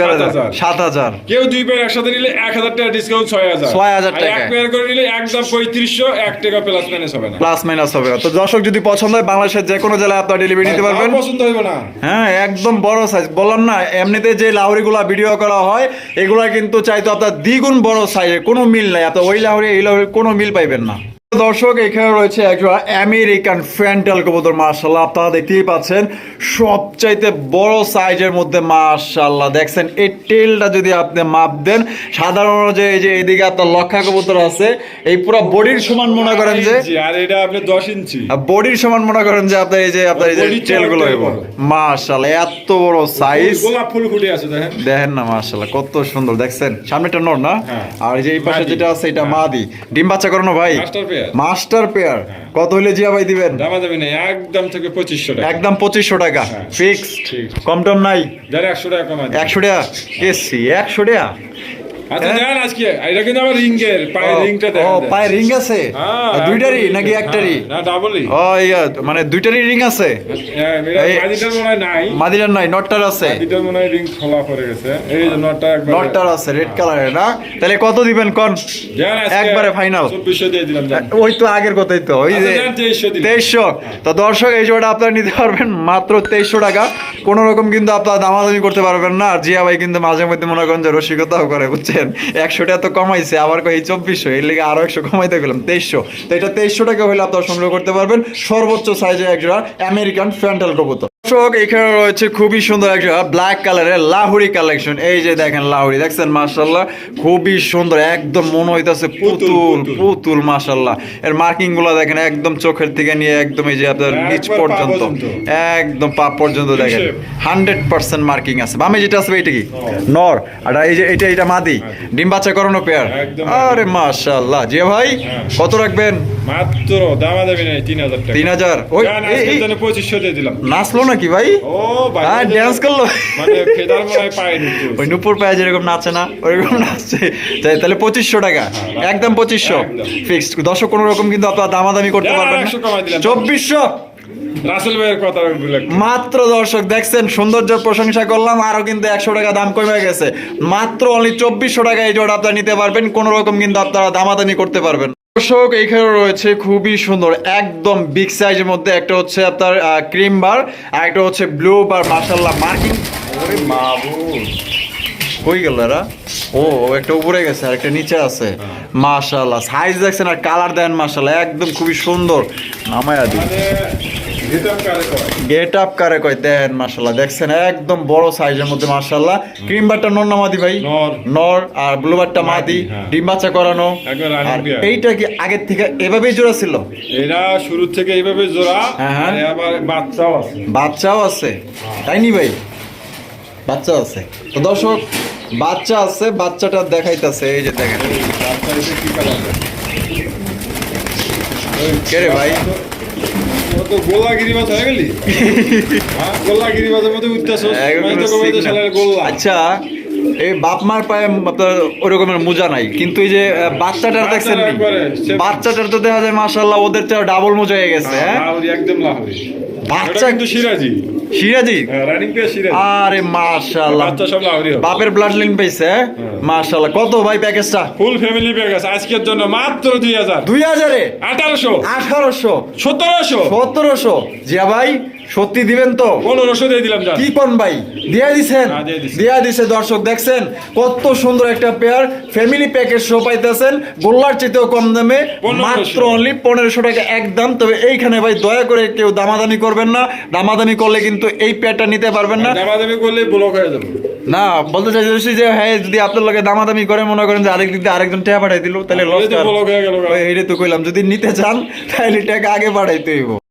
Speaker 1: সাত হাজার। কেউ দুই পেয়ার একসাথে নিলে এক হাজার টাকা ডিসকাউন্ট ছয় হাজার।
Speaker 2: 6,000
Speaker 1: আর
Speaker 2: টাকা।
Speaker 1: এক পেয়ার করে নিলে একদম পঁয়ত্রিশশো এক টাকা প্লাস মাইনাস হবে না।
Speaker 2: প্লাস মাইনাস হবে। তো দর্শক যদি পছন্দ হয় বাংলাদেশের যে কোনো জেলায় আপনার ডেলিভারি নিতে পারবেন।
Speaker 1: পছন্দ হইব না।
Speaker 2: হ্যাঁ একদম বড় সাইজ বললাম না এমনিতে যে লাহরিগুলা ভিডিও করা হয় এগুলা কিন্তু চাইতো আপনার দ্বিগুণ বড় সাইজের কোনো মিল নাই। আপনার ওই লাহরি এই লাহরি কোনো মিল পাইবেন না। দর্শক এখানে রয়েছে একজন আমেরিকান ফ্যান্টাল কবুতর মার্শাল্লাহ আপনারা দেখতেই পাচ্ছেন সবচাইতে বড় সাইজের মধ্যে মার্শাল্লাহ দেখছেন এই টেলটা যদি আপনি মাপ দেন সাধারণত যে এই যে এদিকে আপনার লক্ষা কবুতর আছে এই পুরো বডির সমান মনে করেন যে
Speaker 1: আর এটা আপনি দশ ইঞ্চি।
Speaker 2: বডির সমান মনে করেন যে আপনার এই যে আপনার এই যে টেলগুলো মার্শাল্লাহ এত বড় সাইজ
Speaker 1: গোলাপ ফুল ফুটে আছে দেখেন।
Speaker 2: দেখেন না মার্শাল্লাহ কত সুন্দর। দেখছেন সামনেটা নর না?
Speaker 1: হ্যাঁ।
Speaker 2: আর এই যে এই পাশে যেটা আছে এটা
Speaker 1: হ্যাঁ।
Speaker 2: মাদি। ডিম বাচ্চা করানো ভাই?
Speaker 1: মাস্টার
Speaker 2: মাস্টার পেয়ার কত হলে জিয়া ভাই দিবেন?
Speaker 1: দামাদামি নাই একদম থেকে পঁচিশশো টাকা।
Speaker 2: একদম পঁচিশশো টাকা।
Speaker 1: ফিক্সড
Speaker 2: ফিক্স কম টম নাই।
Speaker 1: যারা একশো টাকা কমা
Speaker 2: একশো টাকা। এসছি একশো টাকা।
Speaker 1: আচ্ছা
Speaker 2: হ্যাঁ?
Speaker 1: দেন আজকে। এটা কিন্তু আমার রিংয়ের পায়ের রিংটা
Speaker 2: ও পায়ে রিং আছে?
Speaker 1: হ্যাঁ,
Speaker 2: দুইটারই নাকি একটারই?
Speaker 1: হ্যাঁ, না ডাবলই
Speaker 2: ও ইয়া মানে দুইটারই রিং আছে?
Speaker 1: হ্যাঁ এটা
Speaker 2: এই-
Speaker 1: মাদিটার মনে হয় নাই।
Speaker 2: মাদিরার নাই নটটার আছে।
Speaker 1: মাদিটার মনে হয় রিং খোলা পড়ে গেছে। এই যে নটটা একবার
Speaker 2: নটটার আছে রেড কালারের না? তাহলে কত দিবেন কোন? একবারে ফাইনাল
Speaker 1: 2400 দিয়ে দিলাম
Speaker 2: ওই তো আগের কথাই তো ওই যে
Speaker 1: আচ্ছা, 2300
Speaker 2: তেইশশো। তো দর্শক এই জোড়া আপনারা নিতে পারবেন মাত্র তেইশশো টাকা। কোনো রকম কিন্তু আপনারা দামাদামি করতে পারবেন না। আর জিয়া ভাই কিন্তু মাঝে মধ্যে মনে করেন যে রসিকতাও করে বুঝছেন? একশোটা তো কমাইছে, আবার কই চব্বিশশো, এর লিগে আরও একশো কমাইতে গেলাম, তেইশশো। তো এটা তেইশশো টাকা হলে আপনারা সংগ্রহ করতে পারবেন সর্বোচ্চ সাইজে একজোড়া আমেরিকান ফ্যান্টাল কবুতর। দর্শক এখানে রয়েছে খুবই সুন্দর একটা ব্ল্যাক কালারের লাহুরি কালেকশন এই যে দেখেন লাহুরি দেখছেন? মার্শাল্লাহ খুবই সুন্দর একদম মনে হইতাছে পুতুল
Speaker 1: পুতুল।
Speaker 2: মাশাল্লাহ এর মার্কিংগুলো দেখেন একদম চোখের থেকে নিয়ে একদম এই যে আপনার নিচ পর্যন্ত। একদম পা পর্যন্ত দেখেন হান্ড্রেড পার্সেন্ট মার্কিং আছে। বামে যেটা আছে এটা কি? নর। আর এই যে এটা এটা মাদি। ডিম বাচ্চা করানো পেয়ার। আরে মাশাল্লাহ জি ভাই
Speaker 1: হ্যাঁ।
Speaker 2: কত রাখবেন?
Speaker 1: মাত্র দামা দেবে নাই 3000 টাকা।
Speaker 2: তিন হাজার। ওই
Speaker 1: 2500 দিয়ে দিলাম।
Speaker 2: নাচলো নাকি ভাই?
Speaker 1: ও ভাই
Speaker 2: হ্যাঁ ড্যান্স করল।
Speaker 1: মানে হয়
Speaker 2: ওই নুপুর পায়ে যেরকম নাচে না ওইরকম নাচছে। তাই তাহলে পঁচিশশো টাকা। একদম পঁচিশশো। ফিক্সড দর্শক কোনো রকম কিন্তু আপনার দামাদামি করতে পারবেন। চব্বিশশো।
Speaker 1: রাসেল ভাইয়ের কথা
Speaker 2: মাত্র দর্শক দেখছেন সৌন্দর্যের প্রশংসা করলাম আরও কিন্তু একশো টাকা দাম কমে গেছে। মাত্র অনলি চব্বিশশো টাকা এই জোড়া আপনারা নিতে পারবেন কোনো রকম কিন্তু আপনারা দামাদামি করতে পারবেন দর্শক এইখানে রয়েছে খুবই সুন্দর একদম বিগ সাইজের মধ্যে একটা হচ্ছে আপনার ক্রিম বার আর একটা হচ্ছে ব্লু বার মার্শাল্লাহ মার্কিং কই গেল এরা ও একটা উপরে গেছে আর একটা নিচে আছে। মাশাল্লাহ সাইজ দেখছেন আর কালার দেন মাশাল্লাহ একদম খুবই সুন্দর। নামায় দিন। গেট আপ কারে কয়? দেন মাশাল্লাহ দেখছেন একদম বড় সাইজের মধ্যে মাশাল্লাহ ক্রিম নর না মাদি ভাই?
Speaker 1: নর।
Speaker 2: আর ব্লু মাদি
Speaker 1: হ্যাঁ।
Speaker 2: ডিম বাচ্চা করানো। আর এইটা কি আগের থেকে এভাবেই জোড়া ছিল?
Speaker 1: এরা শুরু থেকে এইভাবে জোড়া
Speaker 2: হ্যাঁ, হ্যাঁ।
Speaker 1: আবার বাচ্চাও আছে।
Speaker 2: বাচ্চাও আছে? তাই নি ভাই? বাচ্চা আছে। তো দর্শক বাচ্চা আছে বাচ্চাটা দেখাইতাছে। এই যে দেখেন।
Speaker 1: কি
Speaker 2: রে ভাই?
Speaker 1: তো গোল্লাগিরি মাছ হয়ে গেলি? হ্যাঁ মাছের মধ্যে উঠতেছো গোল্লা।
Speaker 2: আচ্ছা এই বাপ মার পায়ে আপনার ওরকমের মোজা নাই কিন্তু এই যে বাচ্চাটার দেখছেন
Speaker 1: বাচ্চাটার
Speaker 2: তো দেখা যায় মাসাল্লাহ ওদের তো ডাবল মোজা হয়ে গেছে হ্যাঁ?
Speaker 1: একদম
Speaker 2: বাচ্চা-
Speaker 1: কিন্তু সিরাজি। পেয়ে সিরাজি।
Speaker 2: আরে মাশাআল্লাহ।
Speaker 1: বাচ্চা সব লাউরি
Speaker 2: বাপের ব্লাড লাইন পাইছে মাশাআল্লাহ। কত ভাই প্যাকেজটা
Speaker 1: ফুল ফ্যামিলি প্যাকেজ আজকের জন্য মাত্র দুই হাজার।
Speaker 2: দুই হাজারে?
Speaker 1: আঠারোশো।
Speaker 2: আঠারোশো।
Speaker 1: সতেরোশো।
Speaker 2: সতেরোশো। জিয়া ভাই সত্যি দিবেন তো?
Speaker 1: দিলাম
Speaker 2: কি কোন ভাই? দিয়া দিছেন?
Speaker 1: হ্যাঁ, দিয়ে দিছে।
Speaker 2: দর্শক দেখছেন? কত সুন্দর একটা পেয়ার ফ্যামিলি প্যাকেজ শো পাইতেছেন। গোল্লার চেতেও কম দামে মাত্র অনলি পনেরোশো টাকা একদম। তবে এইখানে ভাই দয়া করে কেউ দামাদামি করবেন না। দামাদামি করলে কিন্তু এই পেয়ারটা নিতে পারবেন না।
Speaker 1: দামাদামি করলে ব্লক হয়ে যাবে।
Speaker 2: না বলতে চাইছি যে হ্যাঁ যদি আপনার লগে দামাদামি করে মনে করেন যে আরেক দিক দিয়ে আরেকজন টাকা পাঠাই দিল তাহলে লস
Speaker 1: এই তো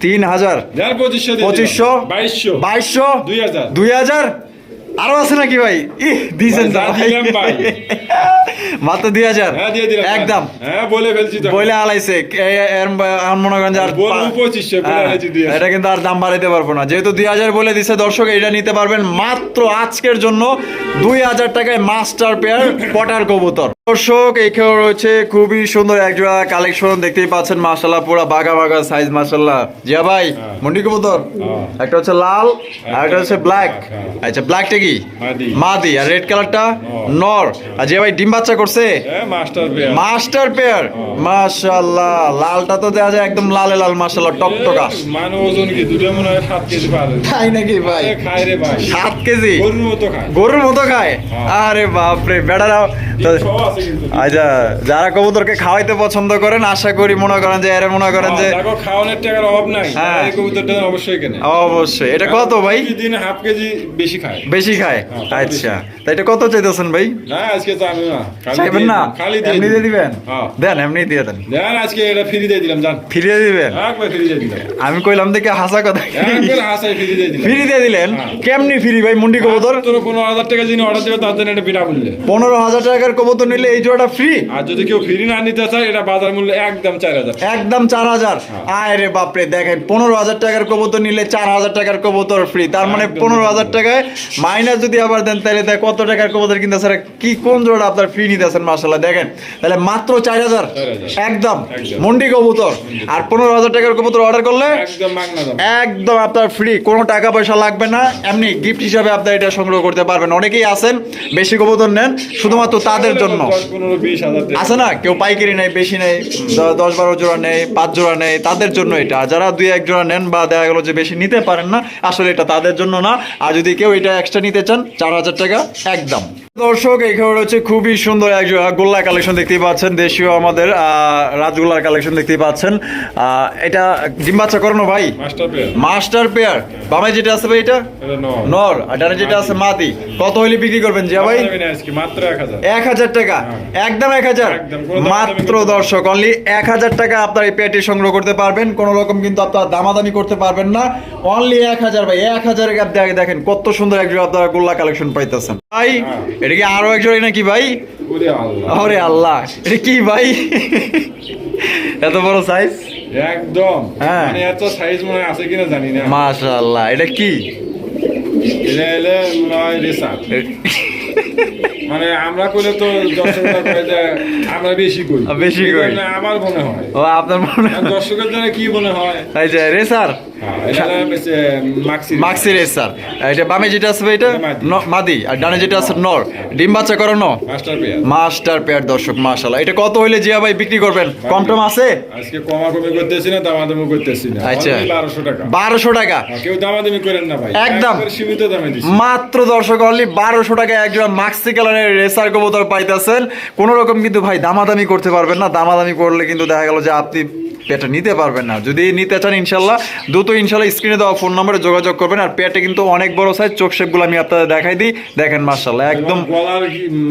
Speaker 1: তিন হাজার পঁচিশশো
Speaker 2: পঁচিশশো
Speaker 1: বাইশশো।
Speaker 2: বাইশশো
Speaker 1: দুই হাজার।
Speaker 2: দুই হাজার আরও আছে নাকি ভাই? দিয়েছেন। মাত্র দুই হাজার।
Speaker 1: হ্যাঁ
Speaker 2: একদম।
Speaker 1: হ্যাঁ বলে ফেলছি
Speaker 2: আলাইছে। মনে করেন আর হ্যাঁ। এটা কিন্তু আর দাম বাড়াইতে পারব না। যেহেতু দুই হাজার বলে দিছে দর্শক এটা নিতে পারবেন মাত্র আজকের জন্য দুই হাজার টাকায় মাস্টার পেয়ার পটার কবুতর। দর্শক এখানে রয়েছে খুবই সুন্দর একজোড়া কালেকশন দেখতেই পাচ্ছেন মাসাল্লাহ পুরা বাঘা বাঘা সাইজ মাসাল্লাহ জিয়া ভাই। মন্ডি কবুতর। একটা হচ্ছে লাল আর একটা হচ্ছে ব্ল্যাক। আচ্ছা ব্ল্যাকটা কি?
Speaker 1: মাদি।
Speaker 2: আর রেড কালারটা
Speaker 1: নর।
Speaker 2: আর জিয়া ভাই ডিম বাচ্চা করছে?
Speaker 1: মাস্টার পেয়ার
Speaker 2: মাশাআল্লাহ। লালটা তো দেখা যায় একদম লালে লাল মাশাআল্লাহ টকটকা
Speaker 1: মানে ওজন কি? দুটো মনে হয় সাত কেজি পারে।
Speaker 2: তাই নাকি ভাই?
Speaker 1: খায় রে ভাই।
Speaker 2: সাত কেজি?
Speaker 1: গরুর মতো খায়।
Speaker 2: গরুর মতো খায়। আরে বেড়ারা।
Speaker 1: আছে কিন্তু
Speaker 2: আচ্ছা যারা কবুতরকে খাওয়াইতে পছন্দ করেন আশা করি মনে করেন যে এরা মনে করেন যে
Speaker 1: দেখো খাওয়ানোর টাকার অভাব নাই।
Speaker 2: হ্যাঁ।
Speaker 1: কবুতরটা অবশ্যই কেনে।
Speaker 2: অবশ্যই। এটা কত ভাই?
Speaker 1: দিন হাফ কেজি বেশি খায়।
Speaker 2: বেশি খায়?
Speaker 1: হ্যাঁ,
Speaker 2: আচ্ছা। তা এটা কত চাইতেছেন ভাই?
Speaker 1: না আজকে তো আমি না
Speaker 2: চাইবেন না?
Speaker 1: খালি
Speaker 2: এমনি দিয়ে দিবেন।
Speaker 1: হ্যাঁ।
Speaker 2: দেন এমনি দিয়ে দেন।
Speaker 1: দেন আজকে এটা ফ্রি দিয়ে দিলাম জান
Speaker 2: ফিরিয়ে দিবেন?
Speaker 1: একবার ফ্রি দিয়ে দিলাম।
Speaker 2: আমি কইলাম দেখে হাসা কথা।
Speaker 1: একবার হাসাই ফ্রি দিয়ে দিলাম।
Speaker 2: ফ্রি দিয়ে দিলেন?
Speaker 1: হ্যাঁ।
Speaker 2: কেমনি ফ্রি ভাই মুন্ডি কবুতর?
Speaker 1: তোর পনেরো হাজার টাকা যিনি অর্ডার দেবে তার জন্য এটা বিনা মূল্যে।
Speaker 2: টাকার কবুতর নিলে এই জোড়াটা ফ্রি
Speaker 1: আর যদি কেউ ফ্রি না নিতে চায় এটা বাজার মূল্য একদম চার হাজার।
Speaker 2: একদম চার হাজার? আয় রে বাপরে দেখেন পনেরো হাজার টাকার কবুতর নিলে চার হাজার টাকার কবুতর ফ্রি তার মানে
Speaker 1: একদম।
Speaker 2: পনেরো হাজার টাকায় মাইনাস যদি আবার দেন তাহলে দেখ কত টাকার কবুতর কিনতে স্যার কি কোন জোড়া আপনার ফ্রি নিতেছেন মাসাল্লাহ দেখেন তাহলে মাত্র চার হাজার। একদম। মন্ডি কবুতর। আর পনেরো হাজার টাকার কবুতর অর্ডার করলে
Speaker 1: একদম
Speaker 2: আপনার ফ্রি কোনো টাকা পয়সা লাগবে না। এমনি গিফট হিসাবে আপনি এটা সংগ্রহ করতে পারবেন। অনেকেই আছেন বেশি কবুতর নেন শুধুমাত্র তাদের জন্য। আছে না? কেউ পাইকারি নেই বেশি নেই দশ বারো জোড়া নেই পাঁচ জোড়া নেই তাদের জন্য এটা। আর যারা দুই এক জোড়া নেন বা দেখা গেলো যে বেশি নিতে পারেন না আসলে এটা তাদের জন্য না। আর যদি কেউ এটা এক্সট্রা নিতে চান চার হাজার টাকা একদম। দর্শক এখানে রয়েছে খুবই সুন্দর এক গোল্লা কালেকশন দেখতেই পাচ্ছেন দেশীয় আমাদের রাজগোল্লার কালেকশন দেখতেই পাচ্ছেন। এটা ডিম বাচ্চা করানো ভাই?
Speaker 1: মাস্টার পেয়ার
Speaker 2: বামে যেটা আছে ভাই এটা? নর। আর ডানে যেটা আছে মাদি। কত হইলে বিক্রি করবেন জিয়া ভাই?
Speaker 1: এক হাজার।
Speaker 2: টাকা। একদম এক হাজার। মাত্র দর্শক অনলি এক হাজার টাকা আপনার এই পেটি সংগ্রহ করতে পারবেন। কোন রকম কিন্তু আপনার দামাদামি করতে পারবেন না। অনলি এক হাজার ভাই এক হাজার দেখেন কত সুন্দর একজন আপনারা গোল্লা কালেকশন পাইতেছেন। ভাই
Speaker 1: হ্যাঁ।
Speaker 2: এটা কি আরও একজন নাকি ভাই?
Speaker 1: ওরে আল্লাহ।
Speaker 2: এটা কি ভাই? এত বড় সাইজ
Speaker 1: একদম।
Speaker 2: হ্যাঁ।
Speaker 1: মানে এত সাইজ মনে হয় আছে কিনা জানি না।
Speaker 2: মাশাআল্লাহ এটা কি?
Speaker 1: এটা মনে রেসার মানে আমরা করলে তো দর্শকরা করে যে আমরা বেশি করি।
Speaker 2: বেশি।
Speaker 1: জন্য আমার মনে হয়।
Speaker 2: ও আপনার মনে
Speaker 1: আর দর্শকের জন্য কি মনে হয়?
Speaker 2: এই যে রেসার
Speaker 1: এটা হচ্ছে মাক্সি
Speaker 2: মাক্সি রেসার। এটা বামে যেটা আছে এটা?
Speaker 1: এটা মাদি।
Speaker 2: আর ডানে যেটা আছে নর। ডিম বাচ্চা করানো
Speaker 1: মাস্টার
Speaker 2: মাস্টার পেয়ার দর্শক মাশাআল্লাহ। এটা কত হইলে জিয়া ভাই বিক্রি করবেন? কম টম আছে?
Speaker 1: আজকে কমাকমি করতেছি না দামাদামি করতেছি না।
Speaker 2: আচ্ছা।
Speaker 1: বারোশো টাকা।
Speaker 2: বারোশো টাকা?
Speaker 1: কেউ দামাদামি করেন না ভাই।
Speaker 2: একদম।
Speaker 1: সীমিত দামে দিচ্ছি।
Speaker 2: মাত্র দর্শক অনলি বারোশো টাকা একজন মাক্সি কালারের রেসার কবুতর পাইতেছেন। কোন রকম কিন্তু ভাই দামাদামি করতে পারবেন না। দামাদামি করলে কিন্তু দেখা গেল যে আপনি পেটটা নিতে পারবেন না। যদি নিতে চান ইনশাল্লাহ দ্রুত ইনশাল্লাহ স্ক্রিনে দেওয়া ফোন নম্বরে যোগাযোগ করবেন। আর পেটে কিন্তু অনেক বড় সাইজ চোখ শেপগুলো আমি আপনাদের দেখাই দিই। দেখেন মার্শাল্লাহ একদম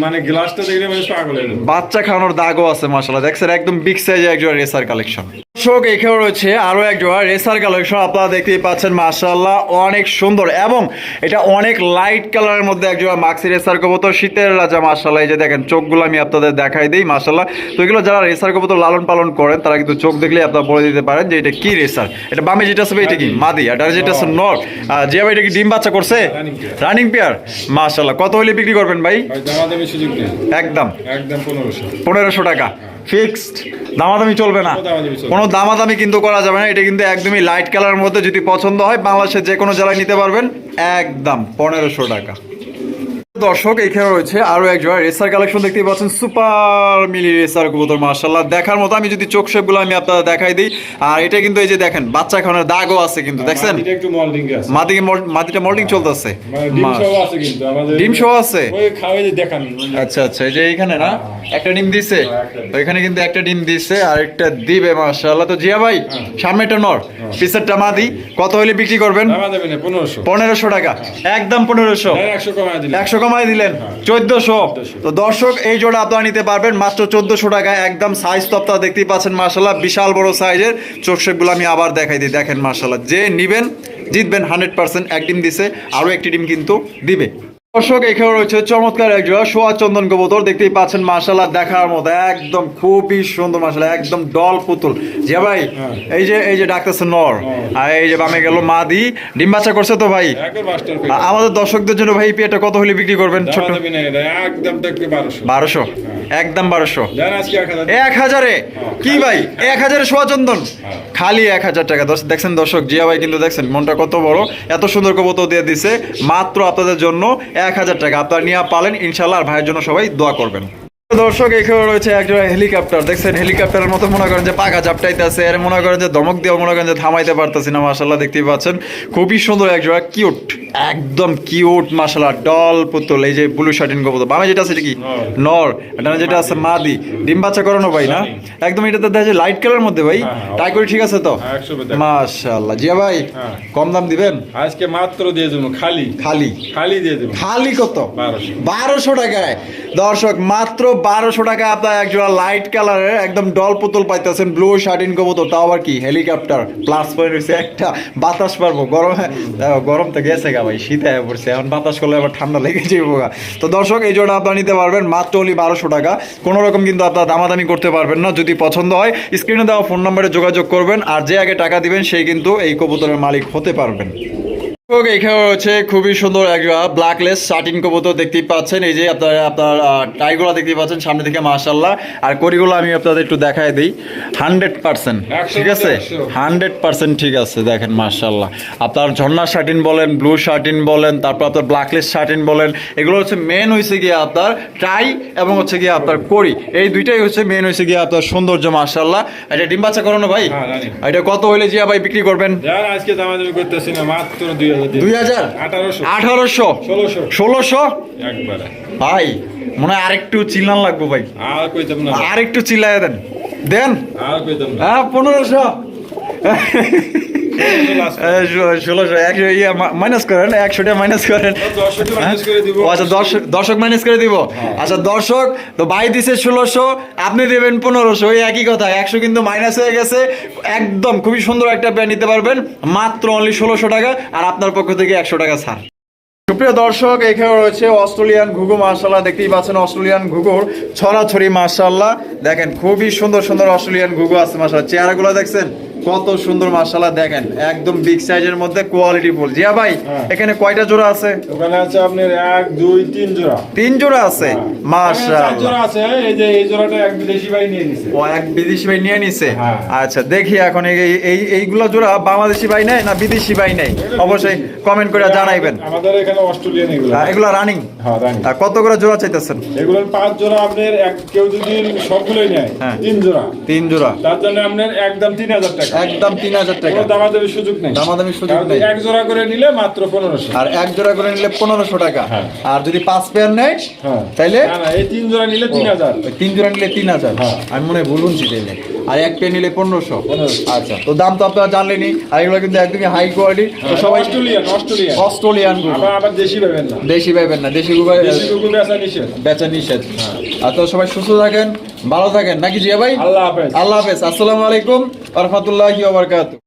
Speaker 1: মানে গ্লাসটা দেখলে।
Speaker 2: বাচ্চা খাওয়ানোর দাগও আছে মার্শাল্লাহ দেখছেন একদম বিগ সাইজে একজন রেসার কালেকশন দর্শক এখানে রয়েছে আরও এক জোড়া রেসার কালেকশন। আপনারা দেখতেই পাচ্ছেন মার্শাল্লাহ অনেক সুন্দর এবং এটা অনেক লাইট কালারের মধ্যে এক জোড়া মাক্সি রেসার কবুতর। শীতের রাজা মার্শাল্লাহ এই যে দেখেন চোখগুলো আমি আপনাদের দেখাই দিই মাশাআল্লাহ। তো এগুলো যারা রেসার কবুতর লালন পালন করেন তারা কিন্তু চোখ দেখলে আপনারা বলে দিতে পারেন যে এটা কি রেসার। এটা বামে যেটা আছে এটা কি? মাদি আর যেটা আছে আর জিয়া ভাই এটা কি ডিম বাচ্চা করছে? Running pair. মাশাআল্লাহ কত হলে বিক্রি করবেন ভাই? একদম।
Speaker 1: একদম পনেরোশো
Speaker 2: টাকা। ফিক্সড। দামাদামি চলবে না।
Speaker 1: কোনো দামাদামি
Speaker 2: কিন্তু করা যাবে না। এটা কিন্তু একদমই লাইট কালারের মধ্যে যদি পছন্দ হয় বাংলাদেশের যে কোনো জেলায় নিতে পারবেন। একদম পনেরোশো টাকা। দর্শক এখানে রয়েছে আরও এক জোড়া রেসার কালেকশন দেখতেই পাচ্ছেন। সুপার মিলি রেসার কবুতর মার্শাল্লাহ দেখার মতো আমি যদি চোখ শেপগুলো আমি আপনাদের দেখাই দিই। আর এটা কিন্তু এই যে দেখেন বাচ্চা খাওয়ানোর দাগও আছে কিন্তু দেখছেন?
Speaker 1: মাটিটা মল্ডিং আছে।
Speaker 2: মাদিকে মাটিটা মোল্ডিং চলতেছে।
Speaker 1: মানে ডিম সহ আছে
Speaker 2: আচ্ছা আচ্ছা এই যে এইখানে না? একটা ডিম দিছে? এখানে কিন্তু একটা ডিম দিছে আর একটা দিবে মাশাআল্লাহ। তো জিয়া ভাই সামনেটা নর পিছেরটা মাদি কত হলে বিক্রি করবেন?
Speaker 1: পনেরোশো।
Speaker 2: টাকা একদম পনেরোশো।
Speaker 1: একশো
Speaker 2: কমাই দিলেন? চোদ্দশো। তো দর্শক, এই জোড়া আপনারা নিতে পারবেন। মাত্র চোদ্দশো টাকায় একদম সাইজ তো আপনারা দেখতেই পাচ্ছেন মার্শাল্লাহ বিশাল বড় সাইজের চোখসেপগুলো আমি আবার দেখাই দিই। দেখেন মার্শাল্লাহ যে নিবেন, জিতবেন হান্ড্রেড পার্সেন্ট এক ডিম দিছে, আরও একটি ডিম কিন্তু দিবে। দর্শক এখানে রয়েছে চমৎকার এক জোড়া সোয়া চন্দন কবুতর। দেখতেই পাচ্ছেন মার্শাল্লাহ দেখার মতো একদম খুবই সুন্দর মার্শাল্লাহ একদম ডল পুতুল। জিয়া ভাই
Speaker 1: হ্যাঁ।
Speaker 2: এই যে এই যে ডাকতেছে নর
Speaker 1: হ্যাঁ।
Speaker 2: আর এই যে বামে গেল মাদি ডিম বাচ্চা করছে তো ভাই? আমাদের দর্শকদের জন্য ভাই পেটা কত হলে বিক্রি করবেন? ছোট
Speaker 1: বারোশো।
Speaker 2: বারোশো? একদম বারোশো।
Speaker 1: এক হাজারে।
Speaker 2: কি ভাই? এক হাজারে। সোয়া চন্দন?
Speaker 1: হ্যাঁ।
Speaker 2: খালি এক হাজার টাকা। দর্শক দেখছেন দর্শক জিয়া ভাই কিন্তু দেখছেন মনটা কত বড় এত সুন্দর কবুতর দিয়ে দিছে। মাত্র আপনাদের জন্য এক হাজার টাকা। আপনারা নিয়ে পালেন ইনশাল্লাহ আর ভাইয়ের জন্য সবাই দোয়া করবেন। দর্শক এখানে রয়েছে একজন হেলিকপ্টার দেখছেন হেলিকপ্টারের মতো মনে করেন যে পাকা চাপটাইতেছে আর মনে করেন যে ধমক দিয়ে মনে করেন যে থামাইতে পারতেছি না মাসাল্লাহ দেখতেই পাচ্ছেন। খুবই সুন্দর একজোড়া কিউট একদম কিউট মাসাল্লাহ ডল পুতুল এই যে ব্লু শার্টিন গোবর। বামে যেটা আছে এটা কি?
Speaker 1: নর।
Speaker 2: যেটা আছে মাদি। ডিম বাচ্চা করানো ভাই না? একদম এটাতে দেখা যায় লাইট কালার মধ্যে ভাই।
Speaker 1: হ্যাঁ, হ্যাঁ।
Speaker 2: টাই করে ঠিক আছে তো?
Speaker 1: হ্যাঁ,
Speaker 2: মাশাআল্লাহ। জিয়া ভাই
Speaker 1: হ্যাঁ।
Speaker 2: কম দাম দিবেন?
Speaker 1: আজকে মাত্র দিয়ে দেবো খালি।
Speaker 2: খালি?
Speaker 1: খালি দিয়ে দেবো।
Speaker 2: খালি কত?
Speaker 1: বারোশো
Speaker 2: টাকায়। দর্শক মাত্র বারোশো টাকা আপনার একজোড়া লাইট কালারের একদম ডল পুতুল পাইতেছেন ব্লু শার্টিন কবুতর তাও আবার কি? হেলিকপ্টার প্লাস পয়েন্ট হচ্ছে একটা। বাতাস পারব, গরম গরম তো গেছে গা ভাই, শীতে হয়ে পড়ছে, এখন বাতাস করলে আবার ঠান্ডা লেগে যাব গা। তো দর্শক, এই জোড়া আপনারা নিতে পারবেন, মাত্র অনলি বারোশো টাকা। কোনো রকম কিন্তু আপনার দামাদামি করতে পারবেন না, যদি পছন্দ হয় স্ক্রিনে দেওয়া ফোন নম্বরে যোগাযোগ করবেন, আর যে আগে টাকা দিবেন সেই কিন্তু এই কবুতরের মালিক হতে পারবেন। এখানে হচ্ছে খুবই সুন্দর একটা ব্ল্যাকলেস শার্টিন কবুতর দেখতেই পাচ্ছেন। এই যে আপনার আপনার টাইগুলো দেখতেই পাচ্ছেন সামনে থেকে মাশাল্লাহ আর করিগুলো আমি আপনাদের একটু দেখায় দিই। হান্ড্রেড পার্সেন্ট ঠিক আছে? হান্ড্রেড পার্সেন্ট ঠিক আছে দেখেন মাশাল্লাহ আপনার ঝর্ণা শার্টিন বলেন ব্লু শার্টিন বলেন তারপর আপনার ব্ল্যাকলেস শার্টিন বলেন এগুলো হচ্ছে মেন হয়েছে গিয়ে আপনার ট্রাই এবং হচ্ছে গিয়ে আপনার করি এই দুইটাই হচ্ছে মেন হয়েছে গিয়ে আপনার সৌন্দর্য মাশাল্লাহ এটা ডিম বাচ্চা করানো ভাই?
Speaker 1: হ্যাঁ,
Speaker 2: এটা কত হইলে জিয়া ভাই বিক্রি করবেন?
Speaker 1: আজকে দামাদামি করতেছি না মাত্র দুই হাজার।
Speaker 2: দুই হাজার?
Speaker 1: আঠারোশো। ষোলোশো।
Speaker 2: ভাই মনে হয় আরেকটু চিল্লান লাগবো ভাই। আরেকটু চিল্লাই দেন। দেন? হ্যাঁ পনেরোশো।
Speaker 1: ষোলোশো last।
Speaker 2: ষোলোশো একশো ইয়ে মাইনাস করেন একশোটা মাইনাস করেন। আচ্ছা দর্শক দর্শক মাইনাস করে দিব। আচ্ছা দর্শক তো ভাই দিছে ষোলোশো আপনি দেবেন পনেরোশো ওই একই কথা একশো কিন্তু মাইনাস হয়ে গেছে। একদম খুবই সুন্দর একটা প্যান্ট নিতে পারবেন মাত্র অনলি ষোলোশো টাকা আর আপনার পক্ষ থেকে একশো টাকা ছাড়। সুপ্রিয় দর্শক এখানে রয়েছে অস্ট্রেলিয়ান ঘুঘু মার্শাল্লাহ দেখতেই পাচ্ছেন অস্ট্রেলিয়ান ঘুঘুর ছড়াছড়ি মার্শাল্লাহ দেখেন খুবই সুন্দর সুন্দর অস্ট্রেলিয়ান ঘুঘু আছে মার্শাল্লাহ চেহারাগুলো দেখছেন? কত সুন্দর মার্শাল্লাহ দেখেন একদম বিগ সাইজের মধ্যে কোয়ালিটি ফুল। জিয়া ভাই
Speaker 1: হ্যাঁ।
Speaker 2: এখানে কয়টা জোড়া আছে?
Speaker 1: ওখানে আছে আপনার এক দুই তিন জোড়া।
Speaker 2: তিন জোড়া আছে?
Speaker 1: চার জোড়া আছে এই যে এই জোড়াটা এক বিদেশি ভাই নিয়ে নিছে।
Speaker 2: ও এক বিদেশি ভাই নিয়ে নিছে?
Speaker 1: হ্যাঁ।
Speaker 2: আচ্ছা দেখি এখন এই এই এইগুলো জোড়া বাংলাদেশি ভাই নেই না বিদেশি ভাই নেই অবশ্যই কমেন্ট করে জানাইবেন।
Speaker 1: আমাদের এখানে অস্ট্রেলিয়ান এগুলো।
Speaker 2: আহ, এগুলো রানিং
Speaker 1: হ্যাঁ রানি
Speaker 2: কত করে জোড়া চাইতেছেন?
Speaker 1: এগুলোর পাঁচ জোড়া আপনার এক কেউ যদি সবগুলোই নেয়
Speaker 2: হ্যাঁ।
Speaker 1: তিন জোড়া।
Speaker 2: তিন জোড়া।
Speaker 1: তার জন্য আপনার একদম তিন হাজার টাকা।
Speaker 2: একদম তিন হাজার টাকা।
Speaker 1: কোনো দামাদামির সুযোগ নেই।
Speaker 2: দামাদামির সুযোগ নেই।
Speaker 1: এক জোড়া করে নিলে মাত্র পনেরোশো।
Speaker 2: আর এক জোড়া করে নিলে পনেরোশো টাকা।
Speaker 1: হ্যাঁ।
Speaker 2: আর যদি পাঁচ পেয়ার নেয়
Speaker 1: হ্যাঁ। না এই তিন জোড়া নিলে তিন হাজার।
Speaker 2: তিন জোড়া নিলে তিন হাজার।
Speaker 1: হ্যাঁ।
Speaker 2: আমি মনে হয় শুনছি তাইলে। আর এক পেয়ার নিলে পনেরোশো। আচ্ছা তো দাম তো আপনারা জানলেনই। আর এগুলো কিন্তু একদমই হাই কোয়ালিটি তো সবাই
Speaker 1: অস্ট্রেলিয়ান অস্ট্রেলিয়ান।
Speaker 2: অস্ট্রেলিয়ান
Speaker 1: আবার দেশি পাবেন না।
Speaker 2: দেশি পাইবেন না। দেশি গুগল
Speaker 1: বেচা নিষেধ।
Speaker 2: বেচা নিষেধ। আর তো সবাই সুস্থ থাকেন। ভালো থাকেন। নাকি জিয়া ভাই?
Speaker 1: আল্লাহ হাফেজ।
Speaker 2: আল্লাহ হাফেজ। আসসালামু আলাইকুম রহমতুল্লাহ